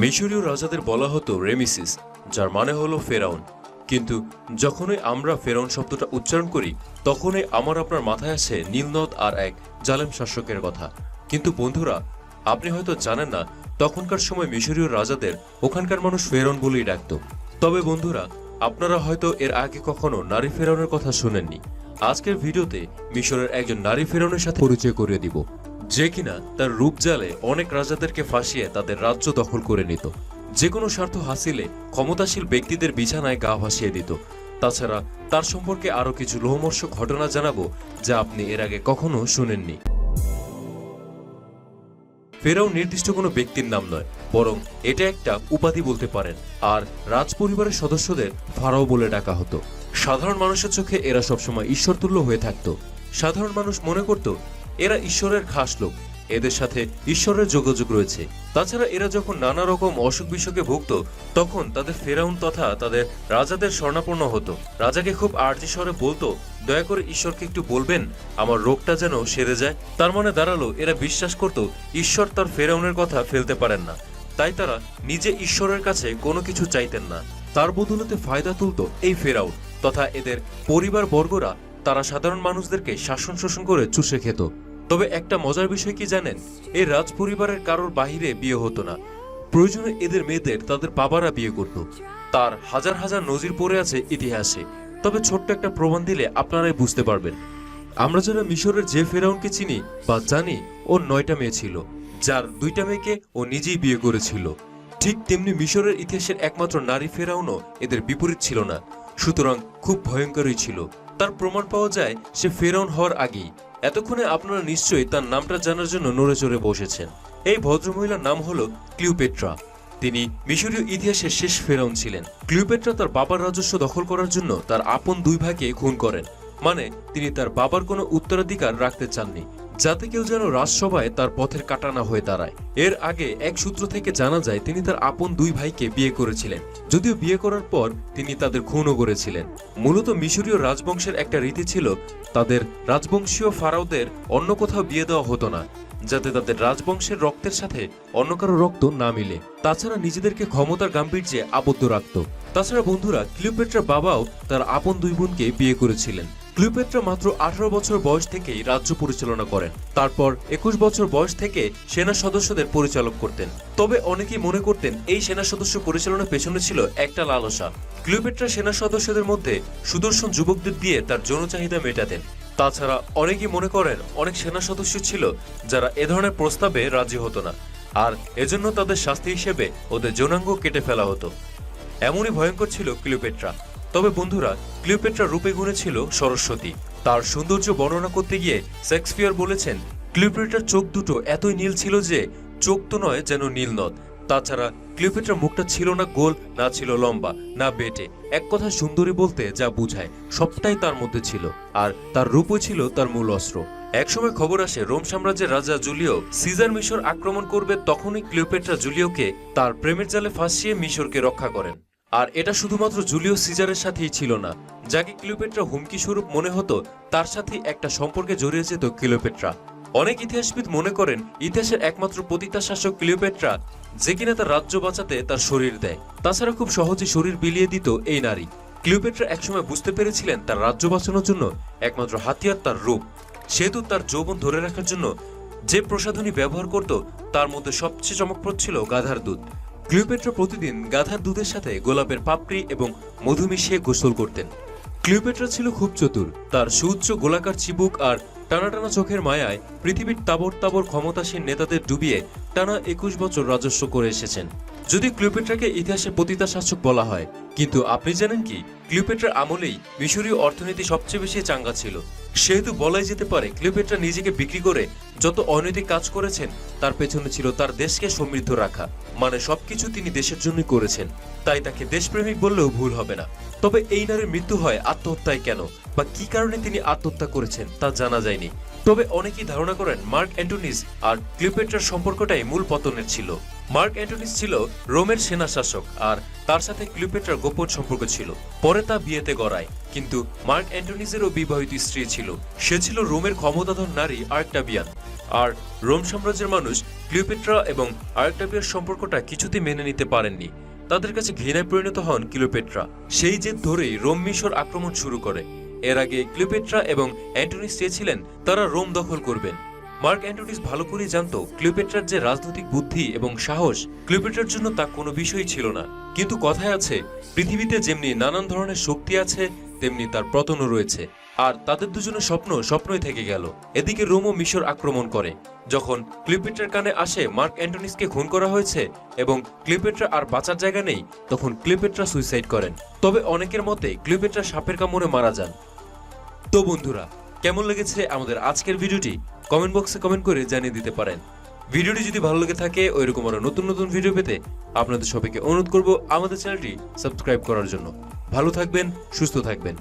মিশরীয় রাজাদের বলা হতো রেমিসিস, যার মানে হলো ফেরাউন। কিন্তু যখনই আমরা ফেরাউন শব্দটা উচ্চারণ করি, তখনই আমার আপনার মাথায় আসে নীলনদ আর এক জালেম শাসকের কথা। কিন্তু বন্ধুরা, আপনি হয়তো জানেন না, তখনকার সময় মিশরীয় রাজাদের ওখানকার মানুষ ফেরাউন বলেই ডাকত। তবে বন্ধুরা, আপনারা হয়তো এর আগে কখনো নারী ফেরাউনের কথা শুনেননি। আজকের ভিডিওতে মিশরের একজন নারী ফেরাউনের সাথে পরিচয় করিয়ে দিব। যে কিনা তার রূপ জালে অনেক রাজাদেরকে ফাঁসিয়ে তাদের রাজ্য দখল করে নিত। যে কোনো স্বার্থ হাসিলে ক্ষমতাশীল ব্যক্তিদের বিছানায় গা ভাসিয়ে দিত। তাছাড়া তার সম্পর্কে আরও কিছু লোহমর্ষ ঘটনা জানাব যা আপনি এর আগে কখনো শুনেননি। ফেরাও নির্দিষ্ট কোনো ব্যক্তির নাম নয় বরং এটা একটা উপাধি বলতে পারেন আর রাজ পরিবারের সদস্যদের ফারাও বলে ডাকা হতো। সাধারণ মানুষের চোখে এরা সবসময় ঈশ্বরতুল্য হয়ে থাকত। সাধারণ মানুষ মনে করত, এরা ঈশ্বরের খাস লোক, এদের সাথে ঈশ্বরের যোগাযোগ রয়েছে। তাছাড়া এরা যখন নানা রকম অসুখ বিসুখে ভুগত, তখন তাদের ফেরাউন তথা তাদের রাজাদের স্বর্ণাপন্ন হতো। রাজাকে খুব আর্জি স্বরে বলতো, দয়া করে ঈশ্বরকে একটু বলবেন? আমার রোগটা যেন সেরে যায়। তার মানে দাঁড়াল, এরা বিশ্বাস করত, ঈশ্বর তার ফেরাউনের কথা ফেলতে পারেন না। তাই তারা নিজে ঈশ্বরের কাছে কোনো কিছু চাইতেন না। তার বদলতে ফায়দা তুলত এই ফেরাউন। তথা এদের পরিবার বর্গরা তারা সাধারণ মানুষদেরকে শাসন শোষণ করে চুষে খেত। তবে একটা মজার বিষয় কি জানেন? এই রাজ পরিবারের কারোর বাহিরে বিয়ে হতো না। প্রয়োজনে এদের মেয়েদের তাদের বাবারা বিয়ে করত। তার হাজার হাজার নজির পড়ে আছে ইতিহাসে। তবে ছোট্ট একটা প্রমাণ দিলে আপনারাই বুঝতে পারবেন। আমরা যারা মিশরের যে ফেরাউনকে চিনি বা জানি, ও নয়টা মেয়ে ছিল, যার দুইটা মেয়েকে ও নিজেই বিয়ে করেছিল। ঠিক তেমনি মিশরের ইতিহাসের একমাত্র নারী ফেরাউনও এদের বিপরীত ছিল না। সুতরাং খুব ভয়ঙ্করই ছিল। তার প্রমাণ পাওয়া যায় সে ফেরাউন হওয়ার আগেই। এতক্ষণে আপনারা নিশ্চয়ই তার নামটা জানার জন্য নড়ে চড়ে বসেছেন। এই ভদ্রমহিলার নাম হলো ক্লিউপেট্রা তিনি মিশরীয় ইতিহাসের শেষ ফেরাউন ছিলেন। ক্লিওপেট্রা তার বাবার রাজস্ব দখল করার জন্য তার আপন দুই ভাইকে খুন করেন। মানে তিনি তার বাবার কোনো উত্তরাধিকার রাখতে চাননি, যাতে কেউ যেন রাজসভায় তার পথের কাটানা হয়ে দাঁড়ায়। এর আগে এক সূত্র থেকে জানা যায়, তিনি তার আপন দুই ভাইকে বিয়ে করেছিলেন। যদিও বিয়ে করার পর তিনি তাদের খুনও করেছিলেন। মূলত মিশরীয় রাজবংশের একটা রীতি ছিল, তাদের রাজবংশীয় ফারাওদের অন্য কোথাও বিয়ে দেওয়া হতো না, যাতে তাদের রাজবংশের রক্তের সাথে অন্য কারও রক্ত না মিলে। তাছাড়া নিজেদেরকে ক্ষমতার গাম্ভীর্যে আবদ্ধ রাখত। তাছাড়া বন্ধুরা, ক্লিওপেট্রার বাবাও তার আপন দুই বোনকে বিয়ে করেছিলেন। ক্লিওপেট্রা মাত্র আঠারো বছর বয়স থেকেই রাজ্য পরিচালনা করেন। তারপর একুশ বছর বয়স থেকে সেনা সদস্যদের পরিচালক করতেন। তবে অনেকেই মনে করতেন এই সেনা সদস্য পরিচালনার পেছনে ছিল একটা লালসা। ক্লিওপেট্রা সেনা সদস্যদের মধ্যে সুদর্শন যুবকদের দিয়ে তার যৌন চাহিদা মেটাতেন। তাছাড়া অনেকেই মনে করেন অনেক সেনা সদস্য ছিল যারা এ ধরনের প্রস্তাবে রাজি হতো না। আর এজন্য তাদের শাস্তি হিসেবে ওদের যৌনাঙ্গ কেটে ফেলা হতো। এমনই ভয়ঙ্কর ছিল ক্লিওপেট্রা। তবে বন্ধুরা, ক্লিওপেট্রা রূপে গুণে ছিল সরস্বতী। তার সৌন্দর্য বর্ণনা করতে গিয়ে শেক্সপিয়ার বলেছেন, ক্লিওপেট্রার চোখ দুটো এতই নীল ছিল যে চোখ তো নয় যেন নীল নদ। তাছাড়া ক্লিওপেট্রার মুখটা ছিল না গোল, না ছিল লম্বা, না বেটে। এক কথা সুন্দরী বলতে যা বুঝায়, সবটাই তার মধ্যে ছিল, আর তার রূপও ছিল তার মূল অস্ত্র। একসময় খবর আসে, রোম সাম্রাজ্যের রাজা জুলিও সিজার মিশর আক্রমণ করবে তখনই ক্লিওপেট্রা জুলিওকে তার প্রেমের জালে ফাঁসিয়ে মিশরকে রক্ষা করেন। আর এটা শুধুমাত্র জুলিও সিজারের সাথেই ছিল না। যাকে ক্লিওপেট্রা হুমকি স্বরূপ মনে হতো, তার সাথে একটা সম্পর্কে জড়িয়ে যেত ক্লিওপেট্রা। অনেক ইতিহাসবিদ মনে করেন, ইতিহাসের একমাত্র পতিতা শাসক ক্লিওপেট্রা, যে কিনা তার রাজ্য বাঁচাতে তার শরীর দেয়। তাছাড়া খুব সহজে শরীর বিলিয়ে দিত এই নারী। ক্লিওপেট্রা একসময় বুঝতে পেরেছিলেন, তার রাজ্য বাঁচানোর জন্য একমাত্র হাতিয়ার তার রূপ। সেহেতু তার যৌবন ধরে রাখার জন্য যে প্রসাধনী ব্যবহার করত, তার মধ্যে সবচেয়ে চমকপ্রদ ছিল গাধার দুধ। ক্লিওপেট্রা প্রতিদিন গাধার দুধের সাথে গোলাপের পাপড়ি এবং মধু মিশিয়ে গোসল করতেন। ক্লিওপেট্রা ছিল খুব চতুর। তার সুউচ্চ গোলাকার চিবুক আর টানা টানা চোখের মায়ায় পৃথিবীর তাবর তাবর ক্ষমতাসীন নেতাদের ডুবিয়ে টানা একুশ বছর রাজস্ব করে এসেছেন। যদি ক্লিওপেট্রাকে ইতিহাসে পতিতা শাসক বলা হয়, কিন্তু আপনি জানেন কি? ক্লিওপেট্রার আমলেই মিশরীয় অর্থনীতি সবচেয়ে বেশি চাঙ্গা ছিল। সেহেতু বলাই যেতে পারে, ক্লিওপেট্রা নিজেকে বিক্রি করে যত অনৈতিক কাজ করেছেন, তার পেছনে ছিল তার দেশকে সমৃদ্ধ রাখা। মানে সবকিছু তিনি দেশের জন্যই করেছেন। তাই তাকে দেশপ্রেমিক বললেও ভুল হবে না। তবে এই নারীর মৃত্যু হয় আত্মহত্যায় কেন? বা কি কারণে তিনি আত্মহত্যা করেছেন তা জানা যায়নি। তবে অনেকেই ধারণা করেন মার্ক অ্যান্টোনিস আর ক্লিওপেট্রার সম্পর্কটাই মূল পতনের ছিল। মার্ক অ্যান্টোনিস ছিল রোমের সেনা শাসক আর তার সাথে ক্লিওপেট্রার গোপন সম্পর্ক ছিল। পরে তা বিয়েতে গড়ায়। কিন্তু মার্ক অ্যান্টোনিসেরও বিবাহিত স্ত্রী ছিল। সে ছিল রোমের ক্ষমতাধর নারী আর্কটাবিয়ান। আর রোম সাম্রাজ্যের মানুষ ক্লিওপেট্রা এবং আরেকটাপিয়ার সম্পর্কটা কিছুতেই মেনে নিতে পারেননি। তাদের কাছে ঘৃণায় পরিণত হন ক্লিওপেট্রা সেই জেদ ধরেই রোম মিশর আক্রমণ শুরু করে। এর আগে ক্লিওপেট্রা এবং অ্যান্টনিস চেয়েছিলেন তারা রোম দখল করবেন। মার্ক অ্যান্টনিস ভালো করেই জানতো ক্লিওপেট্রার যে রাজনৈতিক বুদ্ধি এবং সাহস ক্লিওপেট্রার জন্য তা কোনো বিষয়ই ছিল না। কিন্তু কথায় আছে, পৃথিবীতে যেমনি নানান ধরনের শক্তি আছে, তেমনি তার পতনও রয়েছে। আর তাদের দুজনের স্বপ্ন স্বপ্নই থেকে গেল। এদিকে রোম ও মিশর আক্রমণ করে। যখন ক্লিওপেট্রার কানে আসে মার্ক অ্যান্টনিসকে খুন করা হয়েছে এবং ক্লিওপেট্রা আর বাঁচার জায়গা নেই, তখন ক্লিওপেট্রা সুইসাইড করেন। তবে অনেকের মতে ক্লিওপেট্রা সাপের কামড়ে মারা যান। তো বন্ধুরা, কেমন লেগেছে আমাদের আজকের ভিডিওটি? কমেন্ট বক্সে কমেন্ট করে জানিয়ে দিতে পারেন। ভিডিওটি যদি ভালো লেগে থাকে ওই রকম আরও নতুন নতুন ভিডিও পেতে আপনাদের সবাইকে অনুরোধ করব আমাদের চ্যানেলটি সাবস্ক্রাইব করার জন্য। ভালো থাকবেন, সুস্থ থাকবেন।